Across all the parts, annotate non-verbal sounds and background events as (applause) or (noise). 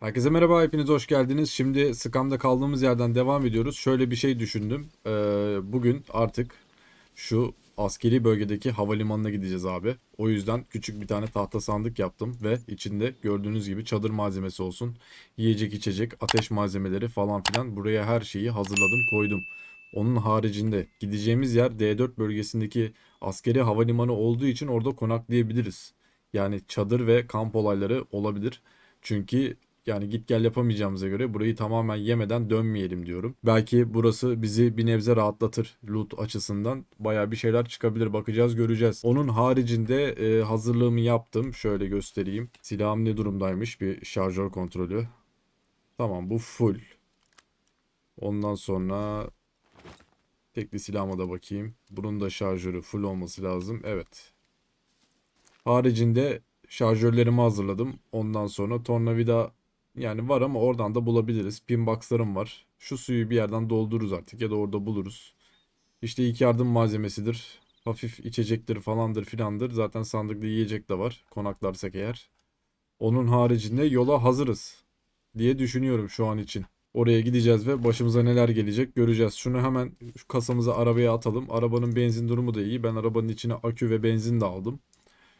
Herkese merhaba, hepiniz hoş geldiniz. Şimdi Scam'da kaldığımız yerden devam ediyoruz. Şöyle bir şey düşündüm. Ee, bugün artık şu askeri bölgedeki havalimanına gideceğiz abi. O yüzden küçük bir tane tahta sandık yaptım ve içinde gördüğünüz gibi çadır malzemesi olsun, yiyecek içecek, ateş malzemeleri falan filan buraya her şeyi hazırladım, koydum. Onun haricinde gideceğimiz yer D4 bölgesindeki askeri havalimanı olduğu için orada konaklayabiliriz. Yani çadır ve kamp olayları olabilir. Çünkü yani git gel yapamayacağımıza göre burayı tamamen yemeden dönmeyelim diyorum. Belki burası bizi bir nebze rahatlatır loot açısından. Baya bir şeyler çıkabilir bakacağız göreceğiz. Onun haricinde e, hazırlığımı yaptım. Şöyle göstereyim. Silahım ne durumdaymış bir şarjör kontrolü. Tamam bu full. Ondan sonra tekli silahıma da bakayım. Bunun da şarjörü full olması lazım. Evet. Haricinde şarjörlerimi hazırladım. Ondan sonra tornavida yani var ama oradan da bulabiliriz. Pin box'larım var. Şu suyu bir yerden doldururuz artık ya da orada buluruz. İşte ilk yardım malzemesidir. Hafif içecektir falandır filandır. Zaten sandıkta yiyecek de var. Konaklarsak eğer. Onun haricinde yola hazırız diye düşünüyorum şu an için. Oraya gideceğiz ve başımıza neler gelecek göreceğiz. Şunu hemen şu kasamızı arabaya atalım. Arabanın benzin durumu da iyi. Ben arabanın içine akü ve benzin de aldım.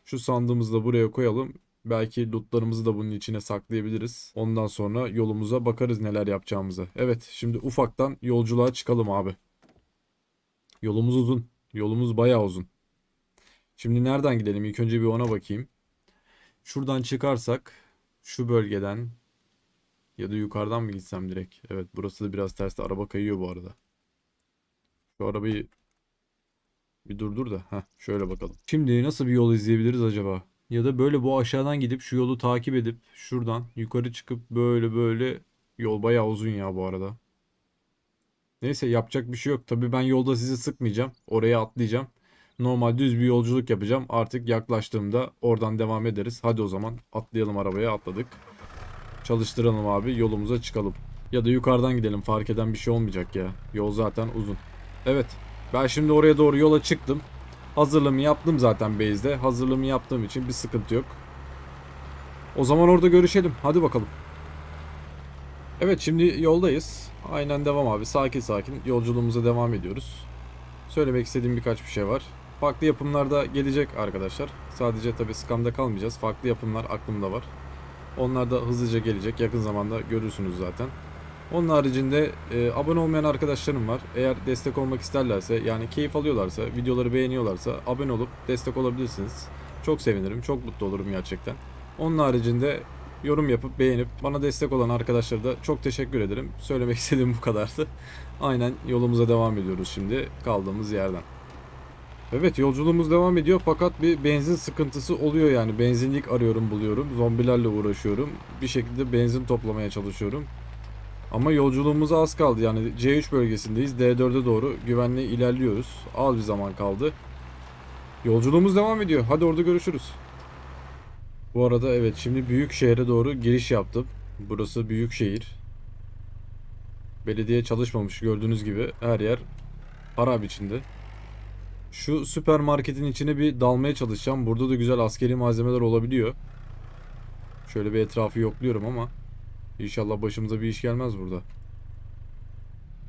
Şu sandığımızı da buraya koyalım. Belki lootlarımızı da bunun içine saklayabiliriz. Ondan sonra yolumuza bakarız neler yapacağımıza. Evet şimdi ufaktan yolculuğa çıkalım abi. Yolumuz uzun. Yolumuz bayağı uzun. Şimdi nereden gidelim? İlk önce bir ona bakayım. Şuradan çıkarsak şu bölgeden ya da yukarıdan mı gitsem direkt? Evet burası da biraz terste. Araba kayıyor bu arada. Şu arabayı bir durdur da. Heh, şöyle bakalım. Şimdi nasıl bir yol izleyebiliriz acaba? Ya da böyle bu aşağıdan gidip şu yolu takip edip şuradan yukarı çıkıp böyle böyle yol bayağı uzun ya bu arada. Neyse yapacak bir şey yok. Tabii ben yolda sizi sıkmayacağım. Oraya atlayacağım. Normal düz bir yolculuk yapacağım. Artık yaklaştığımda oradan devam ederiz. Hadi o zaman atlayalım arabaya atladık. Çalıştıralım abi yolumuza çıkalım. Ya da yukarıdan gidelim fark eden bir şey olmayacak ya. Yol zaten uzun. Evet ben şimdi oraya doğru yola çıktım. Hazırlığımı yaptım zaten base'de. Hazırlığımı yaptığım için bir sıkıntı yok. O zaman orada görüşelim. Hadi bakalım. Evet şimdi yoldayız. Aynen devam abi. Sakin sakin yolculuğumuza devam ediyoruz. Söylemek istediğim birkaç bir şey var. Farklı yapımlar da gelecek arkadaşlar. Sadece tabi Scam'da kalmayacağız. Farklı yapımlar aklımda var. Onlar da hızlıca gelecek. Yakın zamanda görürsünüz zaten. Onun haricinde e, abone olmayan arkadaşlarım var. Eğer destek olmak isterlerse yani keyif alıyorlarsa, videoları beğeniyorlarsa abone olup destek olabilirsiniz. Çok sevinirim, çok mutlu olurum gerçekten. Onun haricinde yorum yapıp beğenip bana destek olan arkadaşlara da çok teşekkür ederim. Söylemek (laughs) istediğim bu kadardı. Aynen yolumuza devam ediyoruz şimdi kaldığımız yerden. Evet yolculuğumuz devam ediyor fakat bir benzin sıkıntısı oluyor yani. Benzinlik arıyorum buluyorum. Zombilerle uğraşıyorum. Bir şekilde benzin toplamaya çalışıyorum. Ama yolculuğumuza az kaldı. Yani C3 bölgesindeyiz. D4'e doğru güvenli ilerliyoruz. Az bir zaman kaldı. Yolculuğumuz devam ediyor. Hadi orada görüşürüz. Bu arada evet şimdi büyük şehre doğru giriş yaptım. Burası büyük şehir. Belediye çalışmamış gördüğünüz gibi her yer harap içinde. Şu süpermarketin içine bir dalmaya çalışacağım. Burada da güzel askeri malzemeler olabiliyor. Şöyle bir etrafı yokluyorum ama İnşallah başımıza bir iş gelmez burada.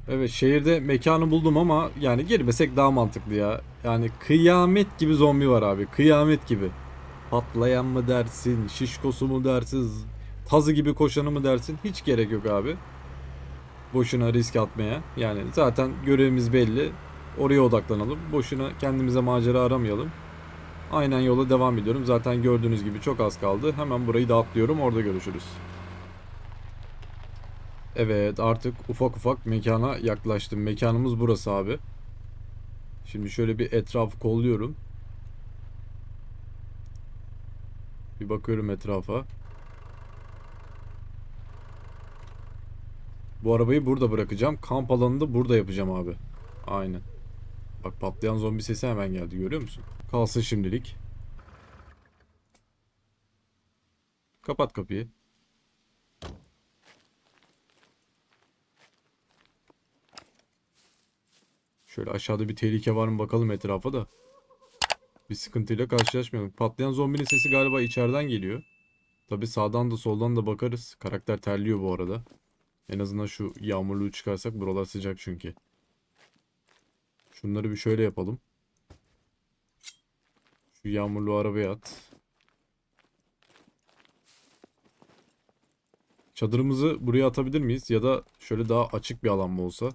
Evet şehirde mekanı buldum ama yani girmesek daha mantıklı ya. Yani kıyamet gibi zombi var abi. Kıyamet gibi. Patlayan mı dersin, şişkosu mu dersin, tazı gibi koşanı mı dersin hiç gerek yok abi. Boşuna risk atmaya. Yani zaten görevimiz belli. Oraya odaklanalım. Boşuna kendimize macera aramayalım. Aynen yola devam ediyorum. Zaten gördüğünüz gibi çok az kaldı. Hemen burayı da atlıyorum. Orada görüşürüz. Evet artık ufak ufak mekana yaklaştım. Mekanımız burası abi. Şimdi şöyle bir etrafı kolluyorum. Bir bakıyorum etrafa. Bu arabayı burada bırakacağım. Kamp alanını da burada yapacağım abi. Aynen. Bak patlayan zombi sesi hemen geldi görüyor musun? Kalsın şimdilik. Kapat kapıyı. Şöyle aşağıda bir tehlike var mı bakalım etrafa da. Bir sıkıntıyla karşılaşmayalım. Patlayan zombinin sesi galiba içeriden geliyor. Tabi sağdan da soldan da bakarız. Karakter terliyor bu arada. En azından şu yağmurluğu çıkarsak buralar sıcak çünkü. Şunları bir şöyle yapalım. Şu yağmurluğu arabaya at. Çadırımızı buraya atabilir miyiz? Ya da şöyle daha açık bir alan mı olsa?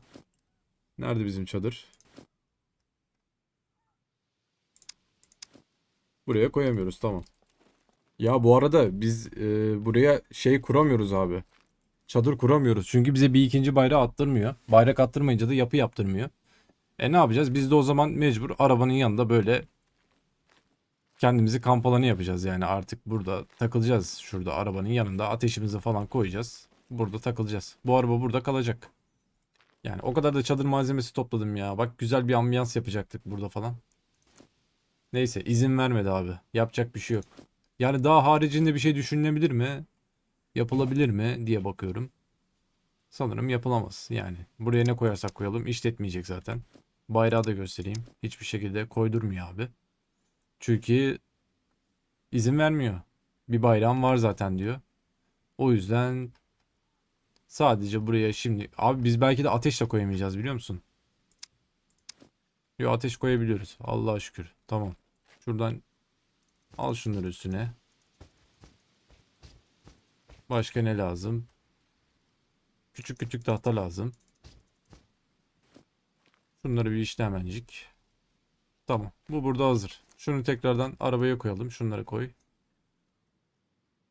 Nerede bizim çadır? Buraya koyamıyoruz tamam. Ya bu arada biz e, buraya şey kuramıyoruz abi. Çadır kuramıyoruz. Çünkü bize bir ikinci bayrağı attırmıyor. Bayrak attırmayınca da yapı yaptırmıyor. E ne yapacağız? Biz de o zaman mecbur arabanın yanında böyle kendimizi kamp alanı yapacağız. Yani artık burada takılacağız. Şurada arabanın yanında ateşimizi falan koyacağız. Burada takılacağız. Bu araba burada kalacak. Yani o kadar da çadır malzemesi topladım ya. Bak güzel bir ambiyans yapacaktık burada falan. Neyse izin vermedi abi. Yapacak bir şey yok. Yani daha haricinde bir şey düşünülebilir mi? Yapılabilir mi diye bakıyorum. Sanırım yapılamaz. Yani buraya ne koyarsak koyalım işletmeyecek zaten. Bayrağı da göstereyim. Hiçbir şekilde koydurmuyor abi. Çünkü izin vermiyor. Bir bayrağım var zaten diyor. O yüzden sadece buraya şimdi abi biz belki de ateş de koyamayacağız biliyor musun? Yo ateş koyabiliyoruz. Allah'a şükür. Tamam. Şuradan al şunları üstüne. Başka ne lazım? Küçük küçük tahta lazım. Şunları bir işle hemencik. Tamam. Bu burada hazır. Şunu tekrardan arabaya koyalım. Şunları koy.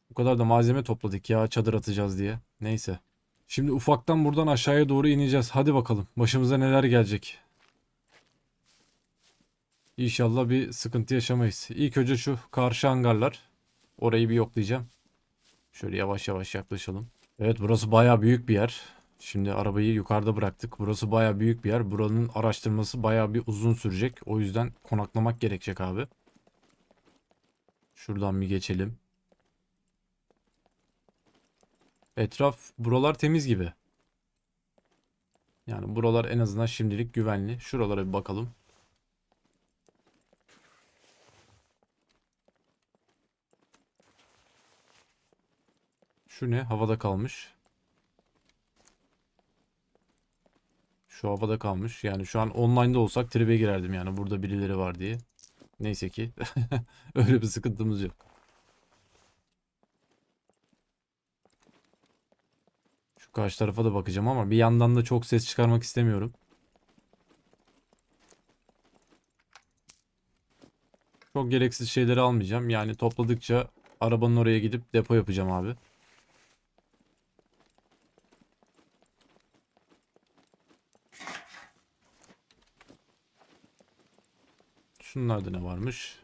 Bu kadar da malzeme topladık ya çadır atacağız diye. Neyse. Şimdi ufaktan buradan aşağıya doğru ineceğiz. Hadi bakalım. Başımıza neler gelecek. İnşallah bir sıkıntı yaşamayız. İlk önce şu karşı hangarlar. Orayı bir yoklayacağım. Şöyle yavaş yavaş yaklaşalım. Evet burası baya büyük bir yer. Şimdi arabayı yukarıda bıraktık. Burası baya büyük bir yer. Buranın araştırması baya bir uzun sürecek. O yüzden konaklamak gerekecek abi. Şuradan bir geçelim. Etraf buralar temiz gibi. Yani buralar en azından şimdilik güvenli. Şuralara bir bakalım. Şu ne? Havada kalmış. Şu havada kalmış. Yani şu an online'da olsak tribe girerdim yani burada birileri var diye. Neyse ki (laughs) öyle bir sıkıntımız yok. Karşı tarafa da bakacağım ama bir yandan da çok ses çıkarmak istemiyorum. Çok gereksiz şeyleri almayacağım. Yani topladıkça arabanın oraya gidip depo yapacağım abi. Şunlarda ne varmış?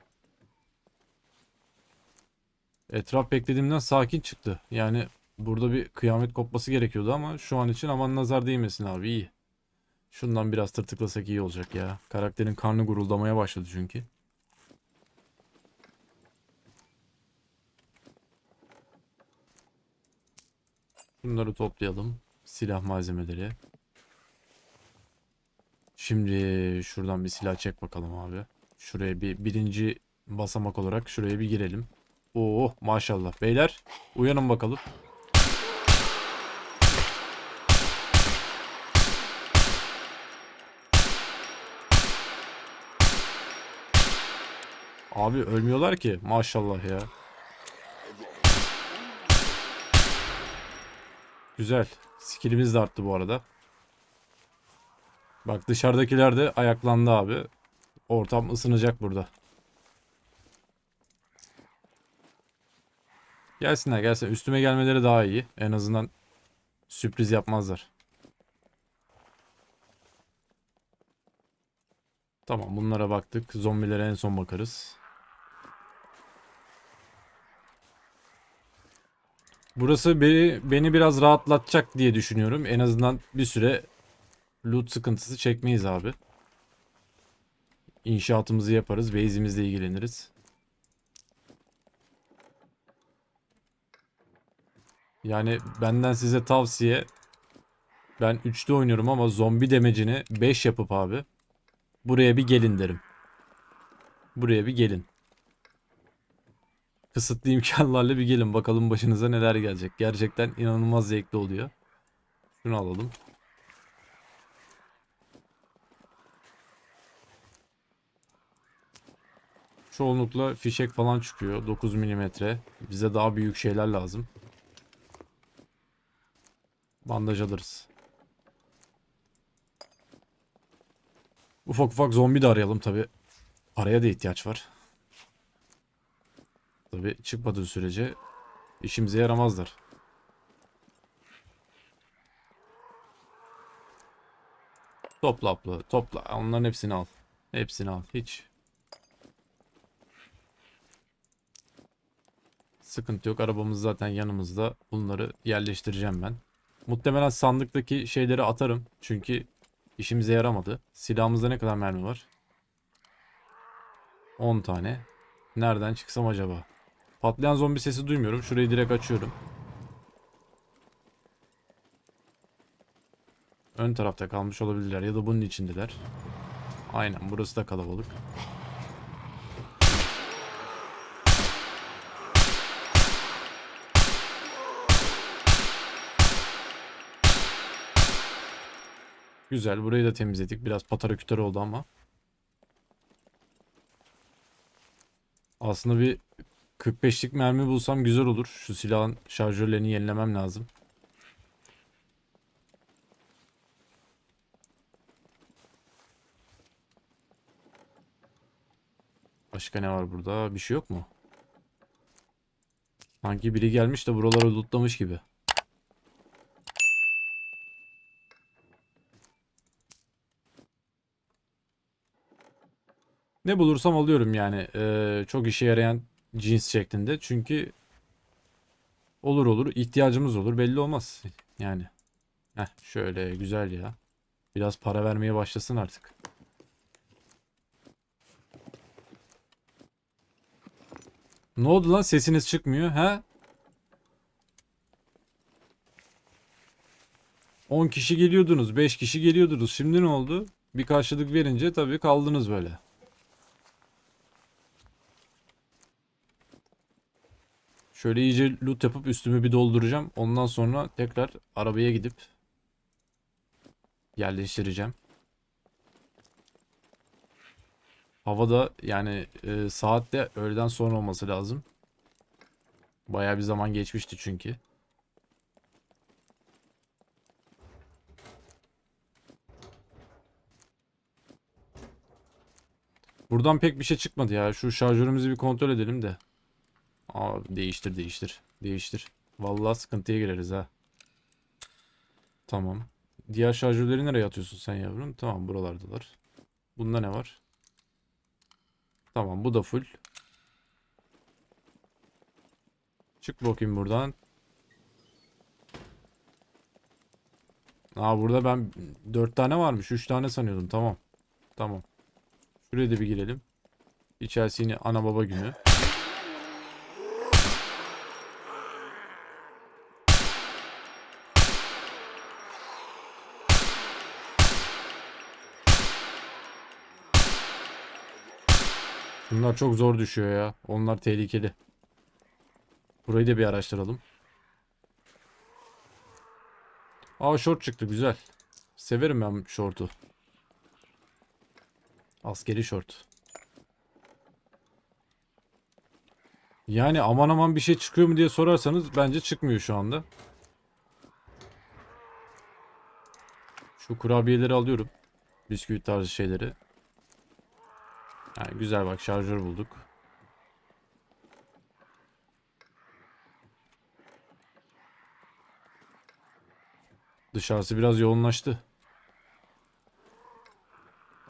Etraf beklediğimden sakin çıktı. Yani burada bir kıyamet kopması gerekiyordu ama şu an için aman nazar değmesin abi iyi. Şundan biraz tırtıklasak iyi olacak ya. Karakterin karnı guruldamaya başladı çünkü. Bunları toplayalım. Silah malzemeleri. Şimdi şuradan bir silah çek bakalım abi. Şuraya bir birinci basamak olarak şuraya bir girelim. Oo maşallah. Beyler uyanın bakalım. Abi ölmüyorlar ki. Maşallah ya. Güzel. Skillimiz de arttı bu arada. Bak dışarıdakiler de ayaklandı abi. Ortam ısınacak burada. Gelsinler gelsin. Üstüme gelmeleri daha iyi. En azından sürpriz yapmazlar. Tamam bunlara baktık. Zombilere en son bakarız. Burası beni, beni biraz rahatlatacak diye düşünüyorum. En azından bir süre loot sıkıntısı çekmeyiz abi. İnşaatımızı yaparız. Base'imizle ilgileniriz. Yani benden size tavsiye ben 3'te oynuyorum ama zombi demecini 5 yapıp abi buraya bir gelin derim. Buraya bir gelin. Kısıtlı (laughs) imkanlarla bir gelin bakalım başınıza neler gelecek. Gerçekten inanılmaz zevkli oluyor. Şunu alalım. Çoğunlukla fişek falan çıkıyor. 9 milimetre. Bize daha büyük şeyler lazım. Bandaj alırız. Ufak ufak zombi de arayalım tabi. Paraya da ihtiyaç var. Tabi çıkmadığı sürece işimize yaramazlar. Topla abla, topla. Onların hepsini al. Hepsini al. Hiç. Sıkıntı yok. Arabamız zaten yanımızda. Bunları yerleştireceğim ben. Muhtemelen sandıktaki şeyleri atarım. Çünkü işimize yaramadı. Silahımızda ne kadar mermi var? 10 tane. Nereden çıksam acaba? Patlayan zombi sesi duymuyorum. Şurayı direkt açıyorum. Ön tarafta kalmış olabilirler ya da bunun içindeler. Aynen burası da kalabalık. Güzel burayı da temizledik. Biraz patara küter oldu ama. Aslında bir 45'lik mermi bulsam güzel olur. Şu silahın şarjörlerini yenilemem lazım. Başka ne var burada? Bir şey yok mu? Sanki biri gelmiş de buraları lootlamış gibi. Ne bulursam alıyorum yani. Ee, çok işe yarayan cins şeklinde. Çünkü olur olur ihtiyacımız olur belli olmaz. Yani. Heh, şöyle güzel ya. Biraz para vermeye başlasın artık. Ne oldu lan sesiniz çıkmıyor ha? 10 kişi geliyordunuz, 5 kişi geliyordunuz. Şimdi ne oldu? Bir karşılık verince tabii kaldınız böyle. Şöyle iyice loot yapıp üstümü bir dolduracağım. Ondan sonra tekrar arabaya gidip yerleştireceğim. Havada yani e, saatte öğleden sonra olması lazım. Bayağı bir zaman geçmişti çünkü. Buradan pek bir şey çıkmadı ya. Şu şarjörümüzü bir kontrol edelim de. Aa, değiştir değiştir. Değiştir. Vallahi sıkıntıya gireriz ha. Tamam. Diğer şarjörleri nereye atıyorsun sen yavrum? Tamam buralardalar. Bunda ne var? Tamam bu da full. Çık bakayım buradan. Aa burada ben 4 tane varmış. 3 tane sanıyordum. Tamam. Tamam. Şuraya da bir girelim. İçerisi yine ana baba günü. Bunlar çok zor düşüyor ya. Onlar tehlikeli. Burayı da bir araştıralım. Aa short çıktı güzel. Severim ben short'u. Askeri short. Yani aman aman bir şey çıkıyor mu diye sorarsanız bence çıkmıyor şu anda. Şu kurabiyeleri alıyorum. Bisküvit tarzı şeyleri. Yani güzel bak şarjör bulduk. Dışarısı biraz yoğunlaştı.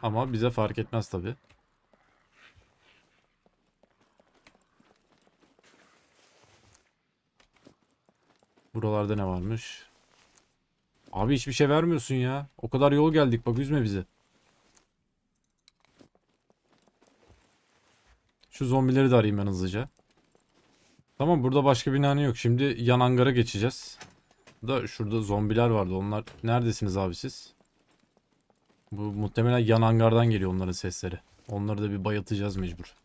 Ama bize fark etmez tabi. Buralarda ne varmış? Abi hiçbir şey vermiyorsun ya. O kadar yol geldik bak üzme bizi. Şu zombileri de arayayım ben hızlıca. Tamam burada başka bir nane yok. Şimdi yan hangara geçeceğiz. Da şurada zombiler vardı. Onlar neredesiniz abi siz? Bu muhtemelen yan hangardan geliyor onların sesleri. Onları da bir bayıltacağız mecbur.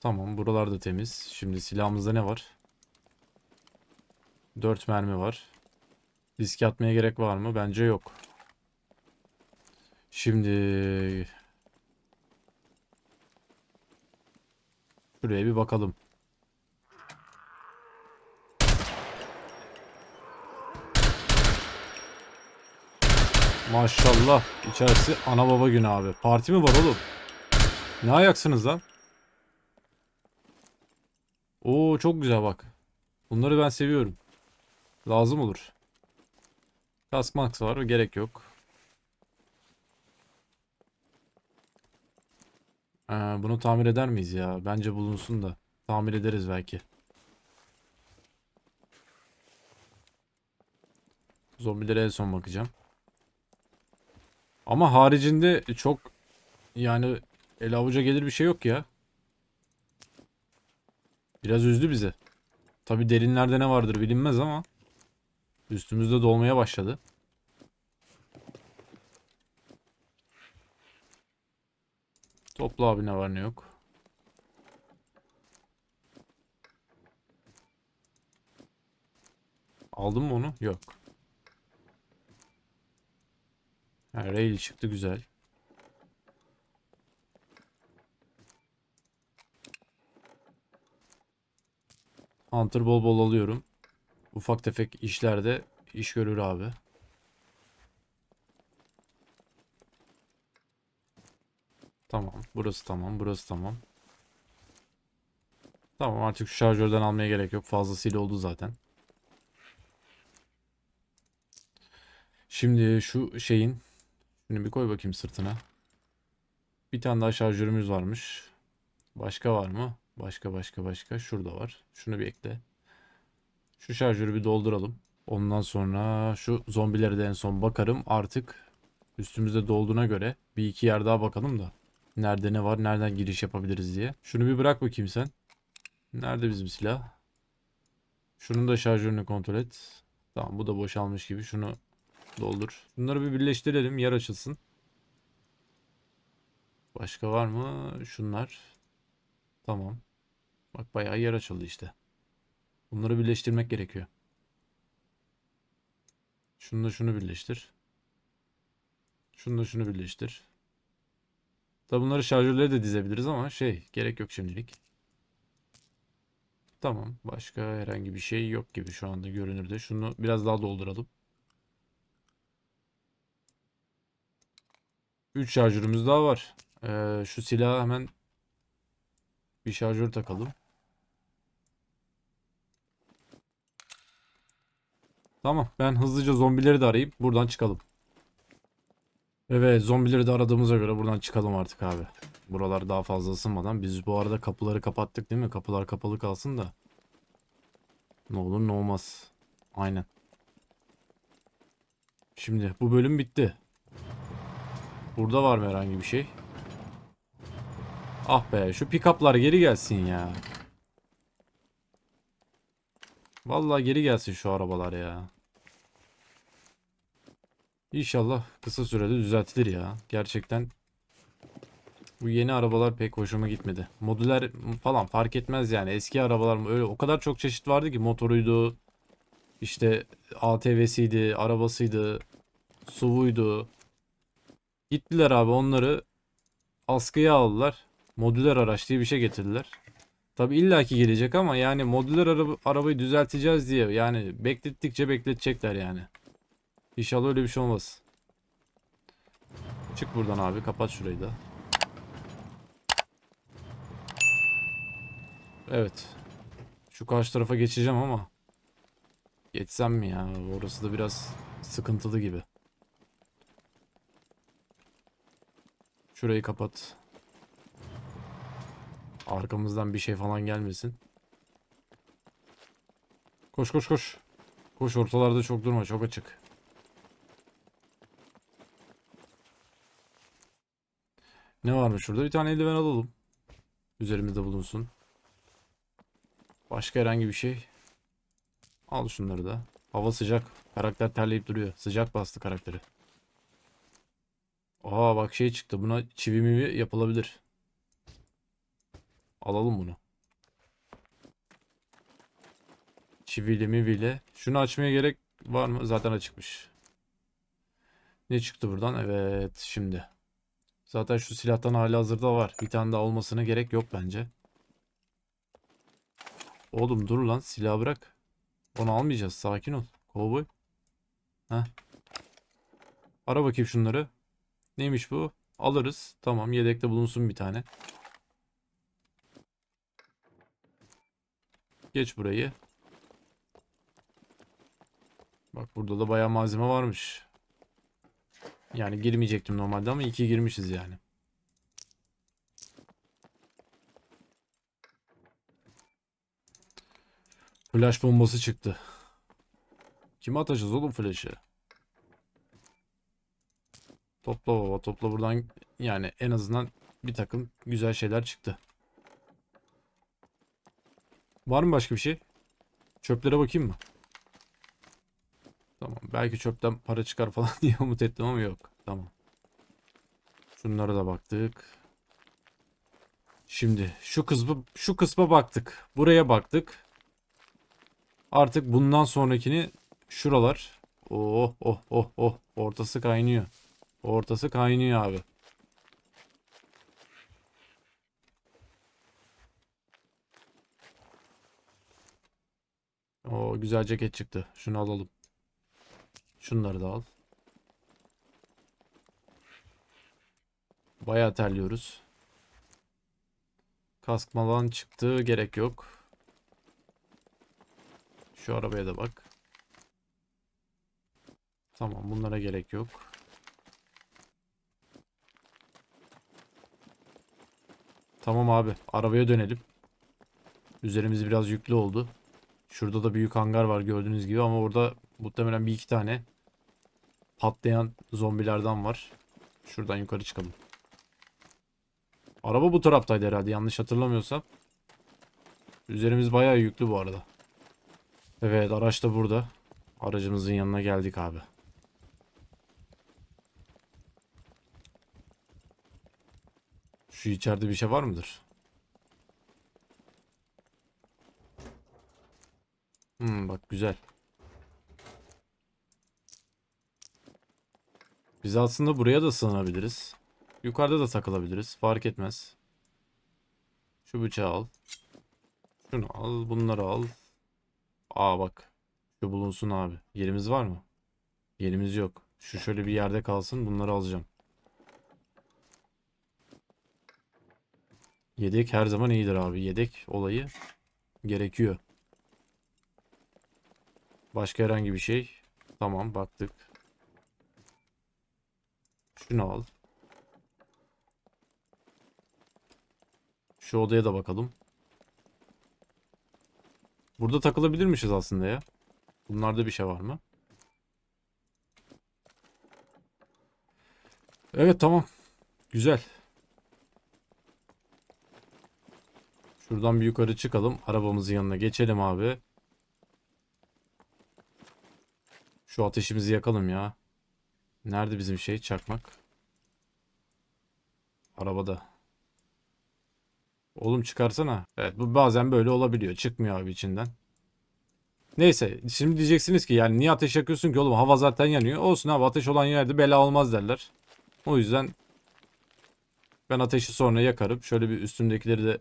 Tamam buralar da temiz. Şimdi silahımızda ne var? 4 mermi var. Riske atmaya gerek var mı? Bence yok. Şimdi şuraya bir bakalım. Maşallah. İçerisi ana baba günü abi. Parti mi var oğlum? Ne ayaksınız lan? Oo çok güzel bak. Bunları ben seviyorum. Lazım olur. Kask max var. Gerek yok. Ee, bunu tamir eder miyiz ya? Bence bulunsun da. Tamir ederiz belki. Zombilere en son bakacağım. Ama haricinde çok yani el avuca gelir bir şey yok ya. Biraz üzdü bizi. Tabi derinlerde ne vardır bilinmez ama üstümüzde dolmaya başladı. Topla abi ne var ne yok. Aldın mı onu? Yok. Ha, rail çıktı güzel. Hunter bol bol alıyorum. Ufak tefek işlerde iş görür abi. Tamam. Burası tamam. Burası tamam. Tamam artık şu şarjörden almaya gerek yok. Fazlasıyla oldu zaten. Şimdi şu şeyin şunu bir koy bakayım sırtına. Bir tane daha şarjörümüz varmış. Başka var mı? Başka başka başka. Şurada var. Şunu bir ekle. Şu şarjörü bir dolduralım. Ondan sonra şu zombilere de en son bakarım. Artık üstümüzde dolduğuna göre bir iki yer daha bakalım da. Nerede ne var, nereden giriş yapabiliriz diye. Şunu bir bırak bakayım sen. Nerede bizim silah? Şunun da şarjörünü kontrol et. Tamam bu da boşalmış gibi. Şunu doldur. Bunları bir birleştirelim. Yer açılsın. Başka var mı? Şunlar. Tamam. Bak bayağı yer açıldı işte. Bunları birleştirmek gerekiyor. Şunu da şunu birleştir. Şunu da şunu birleştir. Tabi bunları şarjörleri de dizebiliriz ama şey gerek yok şimdilik. Tamam. Başka herhangi bir şey yok gibi şu anda görünürde. Şunu biraz daha dolduralım. 3 şarjörümüz daha var. Ee, şu silaha hemen bir şarjör takalım. Tamam. Ben hızlıca zombileri de arayıp buradan çıkalım. Evet zombileri de aradığımıza göre buradan çıkalım artık abi. Buralar daha fazla ısınmadan. Biz bu arada kapıları kapattık değil mi? Kapılar kapalı kalsın da. Ne olur ne olmaz. Aynen. Şimdi bu bölüm bitti. Burada var mı herhangi bir şey? Ah be şu pick-up'lar geri gelsin ya. Vallahi geri gelsin şu arabalar ya. İnşallah kısa sürede düzeltilir ya. Gerçekten bu yeni arabalar pek hoşuma gitmedi. Modüler falan fark etmez yani. Eski arabalar mı öyle o kadar çok çeşit vardı ki motoruydu. işte ATV'siydi, arabasıydı, SUV'uydu. Gittiler abi onları askıya aldılar. Modüler araç diye bir şey getirdiler. Tabi illaki gelecek ama yani modüler araba, arabayı düzelteceğiz diye yani beklettikçe bekletecekler yani. İnşallah öyle bir şey olmaz. Çık buradan abi kapat şurayı da. Evet. Şu karşı tarafa geçeceğim ama. Geçsem mi ya? Orası da biraz sıkıntılı gibi. Şurayı kapat. Arkamızdan bir şey falan gelmesin. Koş koş koş. Koş ortalarda çok durma çok açık. Ne varmış şurada? Bir tane eldiven alalım. Üzerimizde bulunsun. Başka herhangi bir şey. Al şunları da. Hava sıcak. Karakter terleyip duruyor. Sıcak bastı karakteri. Aa bak şey çıktı. Buna çivi mivi yapılabilir. Alalım bunu. Çivili mivili. Şunu açmaya gerek var mı? Zaten açıkmış. Ne çıktı buradan? Evet şimdi. Zaten şu silahtan hali hazırda var. Bir tane daha olmasına gerek yok bence. Oğlum dur lan silahı bırak. Onu almayacağız. Sakin ol. Kovboy. Heh. Ara bakayım şunları. Neymiş bu? Alırız. Tamam yedekte bulunsun bir tane. Geç burayı. Bak burada da bayağı malzeme varmış. Yani girmeyecektim normalde ama iki girmişiz yani. Flash bombası çıktı. Kime atacağız oğlum flash'ı? Topla baba topla buradan yani en azından bir takım güzel şeyler çıktı. Var mı başka bir şey? Çöplere bakayım mı? Belki çöpten para çıkar falan (laughs) diye umut ettim ama yok. Tamam. Şunlara da baktık. Şimdi şu kısmı şu kısma baktık. Buraya baktık. Artık bundan sonrakini şuralar. Oh oh oh oh ortası kaynıyor. Ortası kaynıyor abi. O güzel ceket çıktı. Şunu alalım. Şunları da al. Bayağı terliyoruz. Kask falan çıktı. Gerek yok. Şu arabaya da bak. Tamam bunlara gerek yok. Tamam abi. Arabaya dönelim. Üzerimiz biraz yüklü oldu. Şurada da büyük hangar var gördüğünüz gibi ama orada muhtemelen bir iki tane patlayan zombilerden var. Şuradan yukarı çıkalım. Araba bu taraftaydı herhalde yanlış hatırlamıyorsam. Üzerimiz bayağı yüklü bu arada. Evet araç da burada. Aracımızın yanına geldik abi. Şu içeride bir şey var mıdır? Hmm, bak güzel. Biz aslında buraya da sığınabiliriz. Yukarıda da takılabiliriz. Fark etmez. Şu bıçağı al. Şunu al. Bunları al. Aa bak. Şu bulunsun abi. Yerimiz var mı? Yerimiz yok. Şu şöyle bir yerde kalsın. Bunları alacağım. Yedek her zaman iyidir abi. Yedek olayı gerekiyor. Başka herhangi bir şey. Tamam baktık. Şunu al. Şu odaya da bakalım. Burada takılabilirmişiz aslında ya. Bunlarda bir şey var mı? Evet tamam. Güzel. Şuradan bir yukarı çıkalım. Arabamızın yanına geçelim abi. Şu ateşimizi yakalım ya. Nerede bizim şey çakmak? Arabada. Oğlum çıkarsana. Evet bu bazen böyle olabiliyor. Çıkmıyor abi içinden. Neyse şimdi diyeceksiniz ki yani niye ateş yakıyorsun ki oğlum hava zaten yanıyor. Olsun abi ateş olan yerde bela olmaz derler. O yüzden ben ateşi sonra yakarım. Şöyle bir üstümdekileri de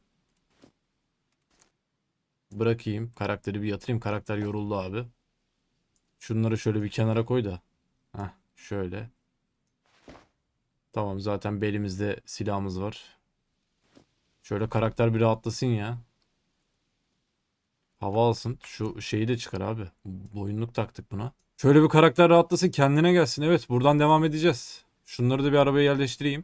bırakayım. Karakteri bir yatırayım. Karakter yoruldu abi. Şunları şöyle bir kenara koy da. Heh, şöyle. Tamam zaten belimizde silahımız var. Şöyle karakter bir rahatlasın ya. Hava alsın. Şu şeyi de çıkar abi. Boyunluk taktık buna. Şöyle bir karakter rahatlasın kendine gelsin. Evet buradan devam edeceğiz. Şunları da bir arabaya yerleştireyim.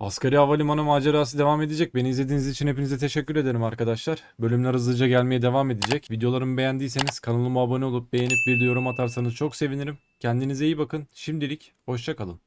Asgari Havalimanı macerası devam edecek. Beni izlediğiniz için hepinize teşekkür ederim arkadaşlar. Bölümler hızlıca gelmeye devam edecek. Videolarımı beğendiyseniz kanalıma abone olup beğenip bir de yorum atarsanız çok sevinirim. Kendinize iyi bakın. Şimdilik hoşçakalın.